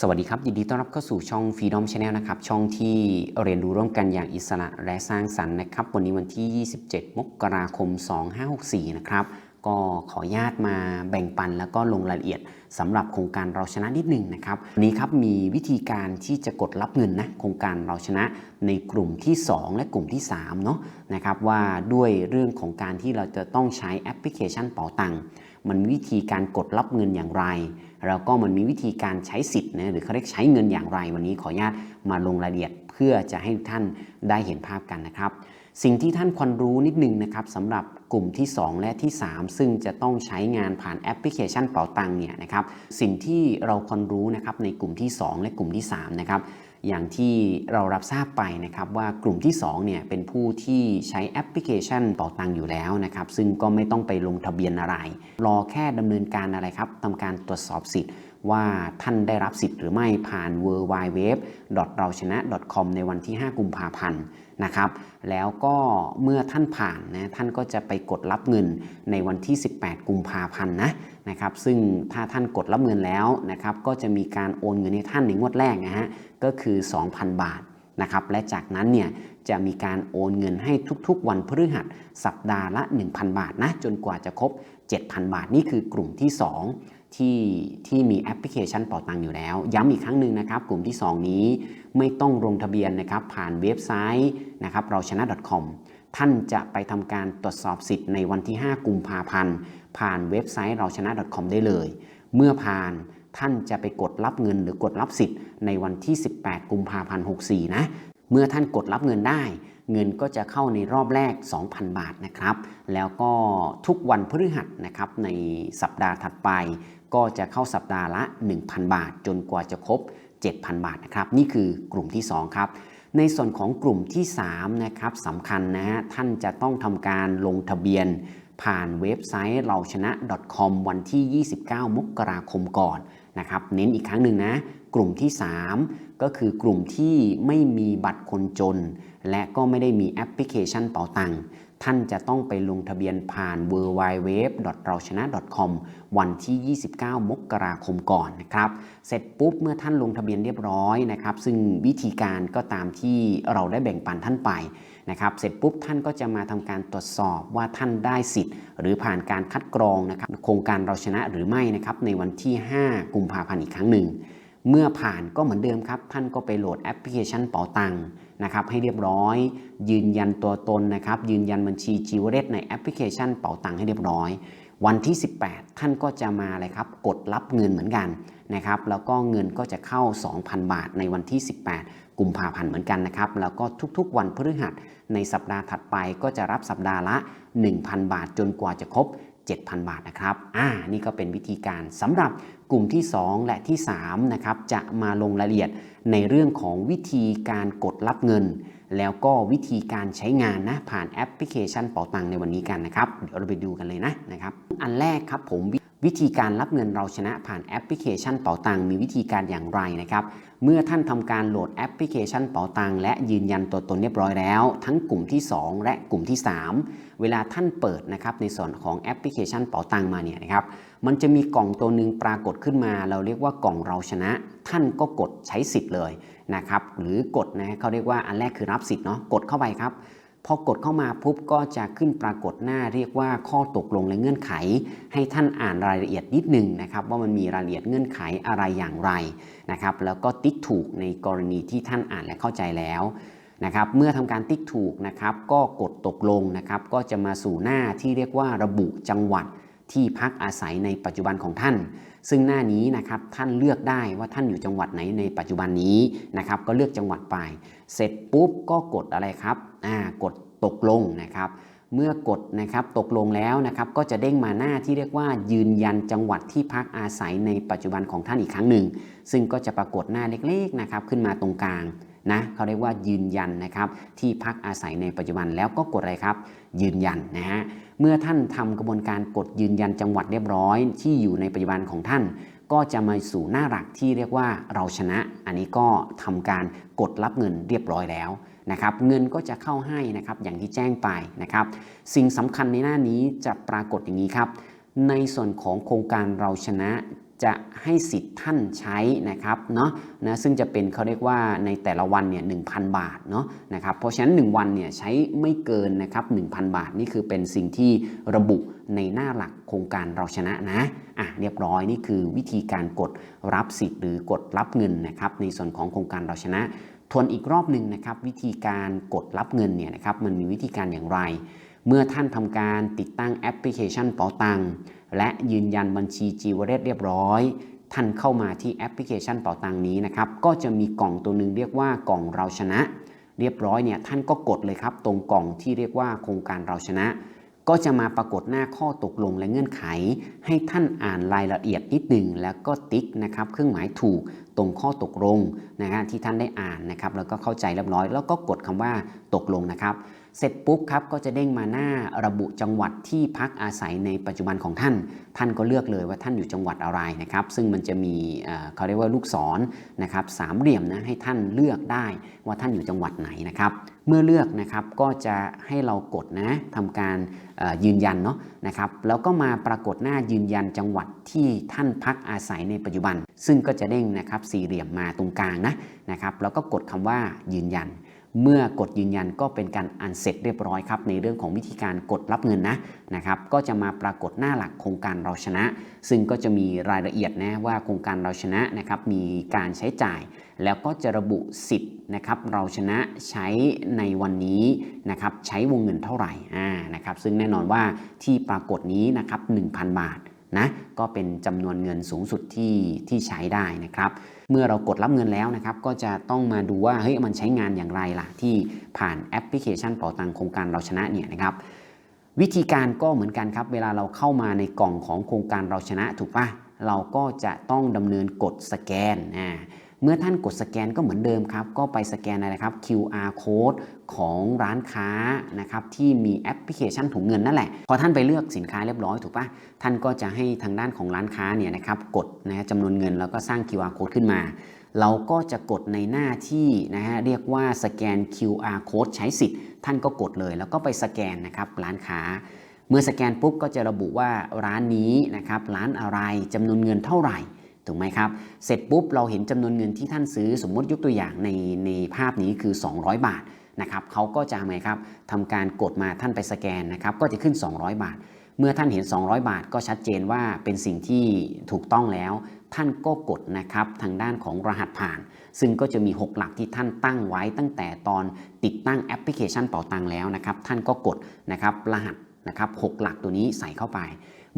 สวัสดีครับ ยินดีต้อนรับเข้าสู่ช่อง Freedom Channel นะครับ ช่องที่เรียนรู้ร่วมกันอย่างอิสระและสร้างสรรค์นะครับ วันนี้วันที่ 27 มกราคม 2564 นะครับ ก็ขออนุญาตมาแบ่งปันแล้วก็ลงรายละเอียดสำหรับโครงการเราชนะนิดหนึ่งนะครับวันนี้ครับมีวิธีการที่จะกดรับเงินนะโครงการเราชนะในกลุ่มที่ 2 และกลุ่มที่3เนาะนะครับว่าด้วยเรื่องของการที่เราจะต้องใช้แอปพลิเคชันเป๋าตังค์มันมีวิธีการกดรับเงินอย่างไร แล้วก็มันมีวิธีการใช้สิทธิ์นะหรือเขาเรียกใช้เงินอย่างไร วันนี้ขออนุญาตมาลงรายละเอียดเพื่อจะให้ท่านได้เห็นภาพกันนะครับ สิ่งที่ท่านควรรู้นิดนึงนะครับสำหรับกลุ่มที่ 2 และที่ 3 ซึ่งจะต้องใช้งานผ่านแอปพลิเคชันเป๋าตังเนี่ยนะครับสิ่งที่เราควรรู้นะครับในกลุ่มที่ 2 และกลุ่มที่3นะครับ อย่างที่เรารับทราบไปนะครับว่ากลุ่มที่2เนี่ยเป็นผู้ที่ใช้แอปพลิเคชันเป่าตังอยู่แล้วนะครับซึ่งก็ไม่ต้องไปลงทะเบียนอะไร รอแค่ดำเนินการอะไรครับทำการตรวจสอบสิทธิ์ ว่าท่านได้รับสิทธิ์หรือไม่ผ่าน w w w เราชนะ .com ในวันที่ 5 กุมภาพันธ์นะครับ แล้วก็เมื่อท่านผ่านนะท่านก็จะไปกดรับเงินในวันที่ 18 กุมภาพันธ์นะนะครับ ซึ่งถ้าท่านกดรับเงินแล้วนะครับ ก็จะมีการโอนเงินให้ท่านในงวดแรกนะฮะก็คือ 2,000 บาทนะครับ และจากนั้นเนี่ยจะมีการโอนเงินให้ทุกๆ วันพฤหัสสัปดาห์ละ 1,000 บาทนะจนกว่าจะครบ 7,000 บาทนี่คือกลุ่มที่ 2 ที่ที่มีแอปพลิเคชันเป่าตังอยู่แล้ว ย้ำอีกครั้งหนึ่งนะครับ กลุ่มที่ 2 นี้ไม่ต้องลงทะเบียนนะครับ ผ่านเว็บไซต์นะครับเราชนะ .com ท่านจะไปทำการตรวจสอบสิทธิ์ในวันที่ 5 กุมภาพันธ์ ผ่านเว็บไซต์เราชนะ .com ได้เลย เมื่อผ่านท่านจะไปกดรับเงินหรือกดรับสิทธิ์ในวันที่ 18 กุมภาพันธ์ 64 นะ เมื่อท่านกดรับเงินได้ เงินก็จะเข้าในรอบแรก 2,000 บาทนะครับ แล้วก็ทุกวันพฤหัสนะครับในสัปดาห์ถัดไป ก็จะเข้าสัปดาห์ละ 1,000 บาท จนกว่าจะครบ 7,000 บาทนะครับ นี่คือกลุ่มที่ 2 ครับ ในส่วนของกลุ่มที่ 3 นะครับสำคัญนะฮะ ท่านจะต้องทำการลงทะเบียนผ่านเว็บไซต์เราชนะ .com วันที่ 29 มกราคมก่อนนะครับ เน้นอีกครั้งหนึ่งนะ กลุ่มที่ 3 ก็คือกลุ่มที่ไม่มีบัตรคนจน และก็ไม่ได้มีแอปพลิเคชันเป๋าตังค์ ท่านจะต้องไปลงทะเบียนผ่าน w w w เราชนะ .com วันที่ 29 มกราคมก่อนนะครับ เสร็จปุ๊บเมื่อท่านลงทะเบียนเรียบร้อยนะครับ ซึ่งวิธีการก็ตามที่เราได้แบ่งปันท่านไปนะครับ เสร็จปุ๊บท่านก็จะมาทำการตรวจสอบว่าท่านได้สิทธิ์ หรือผ่านการคัดกรองนะครับ โครงการเราชนะหรือไม่นะครับ ในวันที่ 5 กุมภาพันธ์อีกครั้งหนึ่ง เมื่อผ่านก็เหมือนเดิมครับ ท่านก็ไปโหลดแอปพลิเคชันเป๋าตังค์ นะครับให้เรียบร้อย ยืนยันตัวตนนะครับยืนยันบัญชีจีวเรตในแอปพลิเคชันเป๋าตังค์ให้เรียบร้อย วันที่ 18 ท่านก็จะมาเลยครับกดรับเงินเหมือนกันนะครับแล้วก็เงินก็จะเข้า 2,000 บาทในวันที่ 18 กุมภาพันธ์เหมือนกันนะครับแล้วก็ทุกๆ วันพฤหัสในสัปดาห์ถัดไปก็จะรับสัปดาห์ละ 1,000 บาทจนกว่าจะครบ 7,000 บาทนะครับอ่านี่ก็เป็นวิธีการสำหรับกลุ่มที่ 2 และที่3นะครับจะมาลงรายละเอียดในเรื่องของวิธีการกดรับเงิน แล้วก็วิธีการใช้งานนะผ่านแอปพลิเคชันเป๋าตังในวันนี้กันนะครับเดี๋ยวเราไปดูกันเลยนะนะครับอันแรกครับผมวิธีการรับเงินเราชนะผ่านแอปพลิเคชันเป๋าตังมีวิธีการอย่างไรนะครับ เมื่อท่านทำการโหลดแอปพลิเคชันเป๋าตังและยืนยันตัวตนเรียบร้อยแล้ว ทั้งกลุ่มที่ 2 และกลุ่มที่ 3 เวลาท่านเปิดนะครับในส่วนของแอปพลิเคชันเป๋าตังมาเนี่ยนะครับมันจะมีกล่องตัวหนึ่งปรากฏขึ้นมา เราเรียกว่ากล่องเราชนะ ท่านก็กดใช้สิทธิ์เลยนะครับหรือกดนะเขาเรียกว่าอันแรกคือรับสิทธิ์เนาะกดเข้าไปครับ พอกดเข้ามาปุ๊บก็จะขึ้นปรากฏหน้าเรียกว่าข้อตกลงและเงื่อนไข ให้ท่านอ่านรายละเอียดนิดหนึ่งนะครับว่ามันมีรายละเอียดเงื่อนไขอะไรอย่างไรนะครับแล้วก็ติ๊กถูกในกรณีที่ท่านอ่านและเข้าใจแล้วนะครับเมื่อทำการติ๊กถูกนะครับก็กดตกลงนะครับก็จะมาสู่หน้าที่เรียกว่าระบุจังหวัดที่พักอาศัยในปัจจุบันของท่าน ซึ่งหน้านี้นะครับท่านเลือกได้ว่าท่านอยู่จังหวัดไหนในปัจจุบันนี้นะครับก็เลือกจังหวัดไป เสร็จปุ๊บก็กดอะไรครับอ่ากด ตกลงนะครับ เมื่อกดนะครับตกลงแล้วนะครับก็จะเด้งมาหน้าที่เรียกว่า ยืนยันจังหวัดที่พักอาศัยในปัจจุบันของท่านอีกครั้งหนึ่ง ซึ่งก็จะปรากฏหน้าเล็กๆนะครับขึ้นมาตรงกลางนะเขาเรียกว่ายืนยันนะครับที่พักอาศัยในปัจจุบันแล้วก็กดอะไรครับ ยืนยันนะฮะเมื่อท่านทำกระบวนการกดยืนยันจังหวัดเรียบร้อย ที่อยู่ในปัจจุบันของท่าน ก็จะมาสู่หน้าหลักที่เรียกว่าเราชนะ อันนี้ก็ทำการกดรับเงินเรียบร้อยแล้ว นะครับเงินก็จะเข้าให้นะครับอย่างที่แจ้งไปนะครับ สิ่งสำคัญในหน้านี้จะปรากฏอย่างนี้ครับ ในส่วนของโครงการเราชนะจะให้สิทธิ์ท่านใช้นะครับเนาะนะซึ่งจะเป็นเขาเรียกว่าในแต่ละวันเนี่ย1,000บาทเนาะนะครับเพราะฉะนั้น 1 วันเนี่ยใช้ไม่เกินนะครับ1,000 บาท นี่คือเป็นสิ่งที่ระบุในหน้าหลักโครงการเราชนะนะอะเรียบร้อยนี่คือวิธีการกดรับสิทธิ์หรือกดรับเงินนะครับในส่วนของโครงการเราชนะ ทวนอีกรอบหนึ่งนะครับวิธีการกดรับเงินเนี่ยนะครับมันมีวิธีการอย่างไร เมื่อท่านทำการติดตั้งแอปพลิเคชันเป๋าตังและยืนยันบัญชีจีวเรตเรียบร้อย ท่านเข้ามาที่แอปพลิเคชันเป๋าตังนี้นะครับก็จะมีกล่องตัวหนึ่งเรียกว่ากล่องเราชนะ เรียบร้อยเนี่ยท่านก็กดเลยครับตรงกล่องที่เรียกว่าโครงการเราชนะ ก็จะมาปรากฏหน้าข้อตกลงและเงื่อนไข ให้ท่านอ่านรายละเอียดนิดหนึ่งแล้วก็ติ๊กนะครับเครื่องหมายถูกตรงข้อตกลงนะฮะที่ท่านได้อ่านนะครับแล้วก็เข้าใจเรียบร้อย แล้วก็กดคำว่าตกลงนะครับ เสร็จปุ๊บครับก็จะเด้งมาหน้าระบุจังหวัดที่พักอาศัยในปัจจุบันของท่าน ท่านก็เลือกเลยว่าท่านอยู่จังหวัดอะไรนะครับ ซึ่งมันจะมีเเขาเรียกว่าลูกศรนะครับสามเหลี่ยมนะให้ท่านเลือกได้ว่าท่านอยู่จังหวัดไหนนะครับ เมื่อเลือกนะครับก็จะให้เรากดนะทำการยืนยันเนาะนะครับแล้วก็มาปรากฏหน้ายืนยันจังหวัดที่ท่านพักอาศัยในปัจจุบัน ซึ่งก็จะเด้งนะครับสี่เหลี่ยมมาตรงกลางนะนะครับแล้วก็กดคำว่ายืนยัน เมื่อกดยืนยันก็เป็นการอันเสร็จเรียบร้อยครับในเรื่องของวิธีการกดรับเงินนะนะครับก็จะมาปรากฏหน้าหลักโครงการเราชนะ ซึ่งก็จะมีรายละเอียดนะว่าโครงการเราชนะนะครับมีการใช้จ่าย แล้วก็จะระบุสิทธิ์นะครับเราชนะใช้ในวันนี้นะครับใช้วงเงินเท่าไหร่อ่านะครับซึ่งแน่นอนว่าที่ปรากฏนี้นะครับ1,000 บาท นะก็เป็นจำนวนเงินสูงสุดที่ที่ใช้ได้นะครับ เมื่อเรากดรับเงินแล้วนะครับ ก็จะต้องมาดูว่าเฮ้ยมันใช้งานอย่างไรล่ะ ที่ผ่านแอปพลิเคชันเป่าตังโครงการเราชนะเนี่ยนะครับวิธีการก็เหมือนกันครับ เวลาเราเข้ามาในกล่องของโครงการเราชนะถูกปะเราก็จะต้องดำเนินกดสแกนอ่า เมื่อท่านกดสแกนก็เหมือนเดิมครับ ก็ไปสแกนอะไรครับ QR code ของร้านค้านะครับที่มีแอปพลิเคชันถุงเงินนั่นแหละ พอท่านไปเลือกสินค้าเรียบร้อยถูกปะท่านก็จะให้ทางด้านของร้านค้าเนี่ยนะครับกดนะฮะจำนวนเงินแล้วก็สร้าง QR code ขึ้นมา เราก็จะกดในหน้าที่นะฮะเรียกว่าสแกน QR code ใช้สิทธิ์ท่านก็กดเลย แล้วก็ไปสแกนนะครับร้านค้าเมื่อสแกนปุ๊บก็จะระบุว่าร้านนี้นะครับร้านอะไรจำนวนเงินเท่าไหร่ ถูกไหมครับ เสร็จปุ๊บเราเห็นจำนวนเงินที่ท่านซื้อสมมติยกตัวอย่างในในภาพนี้คือ 200 บาทนะครับเขาก็จะไงครับทำการกดมาท่านไปสแกนนะครับ ก็จะขึ้น 200 บาท เมื่อท่านเห็น 200 บาทก็ชัดเจนว่าเป็นสิ่งที่ถูกต้องแล้ว ท่านก็กดนะครับทางด้านของรหัสผ่าน ซึ่งก็จะมี 6 หลักที่ท่านตั้งไว้ตั้งแต่ตอนติดตั้งแอปพลิเคชันเป๋าตังแล้วนะครับ ท่านก็กดนะครับรหัสนะครับ6หลักตัวนี้ใส่เข้าไป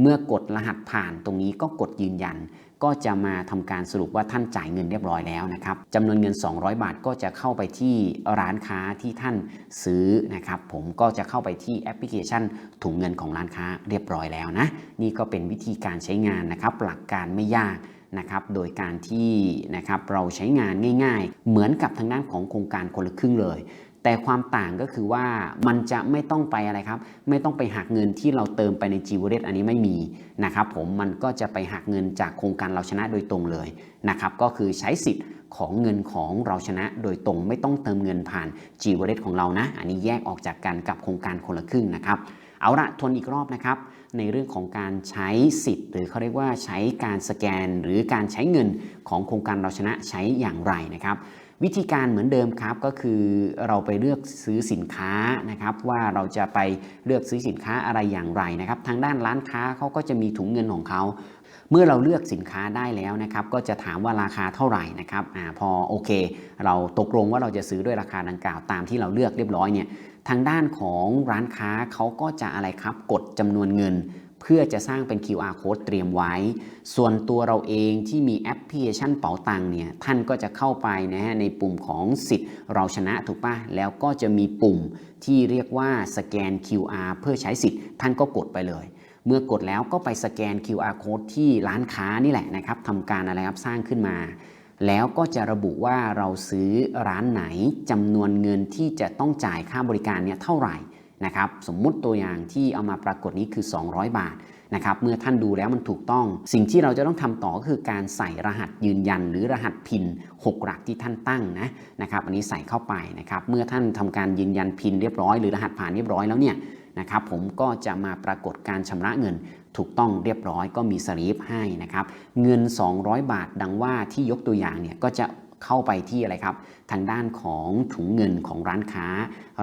เมื่อกดรหัสผ่านตรงนี้ก็กดยืนยัน ก็จะมาทำการสรุปว่าท่านจ่ายเงินเรียบร้อยแล้วนะครับจำนวนเงิน 200 บาทก็จะเข้าไปที่ร้านค้าที่ท่านซื้อนะครับผมก็จะเข้าไปที่แอปพลิเคชันถุงเงินของร้านค้าเรียบร้อยแล้วนะนี่ก็เป็นวิธีการใช้งานนะครับหลักการไม่ยากนะครับโดยการที่นะครับเราใช้งานง่าย ๆ เหมือนกับทางด้านของโครงการคนละครึ่งเลย แต่ความต่างก็คือว่ามันจะไม่ต้องไปอะไรครับ ไม่ต้องไปหักเงินที่เราเติมไปใน g w a l l e t อันนี้ไม่มีนะครับผมมันก็จะไปหักเงินจากโครงการเราชนะโดยตรงเลยนะครับก็คือใช้สิทธิ์ของเงินของเราชนะโดยตรงไม่ต้องเติมเงินผ่าน g w a l l e t ของเรานะ อันนี้แยกออกจากกันกับโครงการคนละครึ่งนะครับเอาละทวนอีกรอบนะครับ ในเรื่องของการใช้สิทธิ์ หรือเขาเรียกว่าใช้การสแกน หรือการใช้เงินของโครงการเราชนะใช้อย่างไรนะครับ วิธีการเหมือนเดิมครับก็คือเราไปเลือกซื้อสินค้านะครับ ว่าเราจะไปเลือกซื้อสินค้าอะไรอย่างไรนะครับ ทางด้านร้านค้าเขาก็จะมีถุงเงินของเขาเมื่อเราเลือกสินค้าได้แล้วนะครับ ก็จะถามว่าราคาเท่าไหร่นะครับอาพอโอเค เราตกลงว่าเราจะซื้อด้วยราคาดังกล่าวตามที่เราเลือกเรียบร้อยเนี่ยทางด้านของร้านค้าเขาก็จะอะไรครับกดจำนวนเงิน เพื่อจะสร้างเป็น QR code เตรียมไว้ ส่วนตัวเราเองที่มีแอปพลิเคชันเป๋าตังเนี่ยท่านก็จะเข้าไปนะฮะในปุ่มของสิทธิ์เราชนะถูกปะแล้วก็จะมีปุ่มที่เรียกว่าสแกน QR เพื่อใช้สิทธิ์ท่านก็กดไปเลยเมื่อกดแล้วก็ไปสแกน QR code ที่ร้านค้านี่แหละนะครับทำการอะไรครับสร้างขึ้นมา แล้วก็จะระบุว่าเราซื้อร้านไหนจำนวนเงินที่จะต้องจ่ายค่าบริการเนี่ยเท่าไหร่ นะครับสมมุติตัวอย่างที่เอามาปรากฏนี้คือ 200 บาทนะครับเมื่อท่านดูแล้วมันถูกต้อง สิ่งที่เราจะต้องทำต่อก็คือการใส่รหัสยืนยัน หรือรหัสพิน 6 หลักที่ท่านตั้งนะนะครับอันนี้ใส่เข้าไปนะครับเมื่อท่านทำการยืนยันพินเรียบร้อยหรือรหัสผ่านเรียบร้อยแล้วเนี่ยนะครับผมก็จะมาปรากฏการชำระเงินถูกต้องเรียบร้อยก็มีสลีปให้นะครับเงิน 200 บาทดังว่าที่ยกตัวอย่างเนี่ยก็จะ เข้าไปที่อะไรครับ ทางด้านของถุงเงินของร้านค้า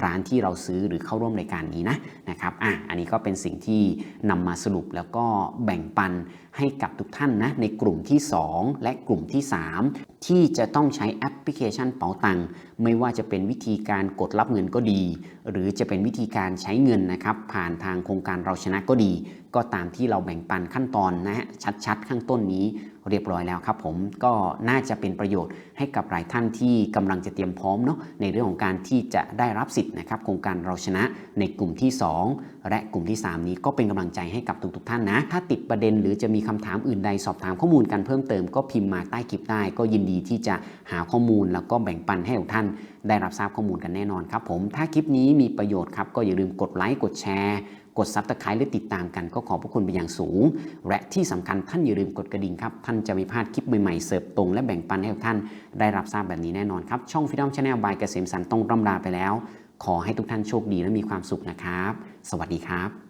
ร้านที่เราซื้อหรือเข้าร่วมรายการนี้นะนะครับอะอันนี้ก็เป็นสิ่งที่นำมาสรุปแล้วก็แบ่งปันให้กับทุกท่านนะในกลุ่มที่ 2 และกลุ่มที่ 3 ที่จะต้องใช้แอปพลิเคชันเป๋าตังค์ไม่ว่าจะเป็นวิธีการกดรับเงินก็ดี หรือจะเป็นวิธีการใช้เงินนะครับผ่านทางโครงการเราชนะก็ดี ก็ตามที่เราแบ่งปันขั้นตอนนะฮะชัดๆ ข้างต้นนี้ เรียบร้อยแล้วครับผมก็น่าจะเป็นประโยชน์ให้กับหลายท่านที่กำลังจะเตรียมพร้อมเนาะในเรื่องของการที่จะได้รับสิทธิ์นะครับโครงการเราชนะในกลุ่มที่ 2 และกลุ่มที่ 3 นี้ก็เป็นกำลังใจให้กับทุกๆท่านนะ ถ้าติดประเด็นหรือจะมีคำถามอื่นใดสอบถามข้อมูลกันเพิ่มเติมก็พิมพ์มาใต้คลิปได้ ก็ยินดีที่จะหาข้อมูลแล้วก็แบ่งปันให้ทุกท่าน ได้รับทราบข้อมูลกันแน่นอนครับผมถ้าคลิปนี้มีประโยชน์ครับก็อย่าลืมกดไลค์กดแชร์ กดซับสไครต์หรือติดตามกันก็ขอบพระคุณเป็นอย่างสูง และที่สำคัญท่านอย่าลืมกดกระดิ่งครับ ท่านจะไม่พลาดคลิปใหม่ๆเสิร์ฟตรงและแบ่งปันให้กับท่านได้รับทราบแบบนี้แน่นอนครับ ช่องฟิดอมชาแนลบายเกษมสันต์ต้องร่ำลาไปแล้ว ขอให้ทุกท่านโชคดีและมีความสุขนะครับ สวัสดีครับ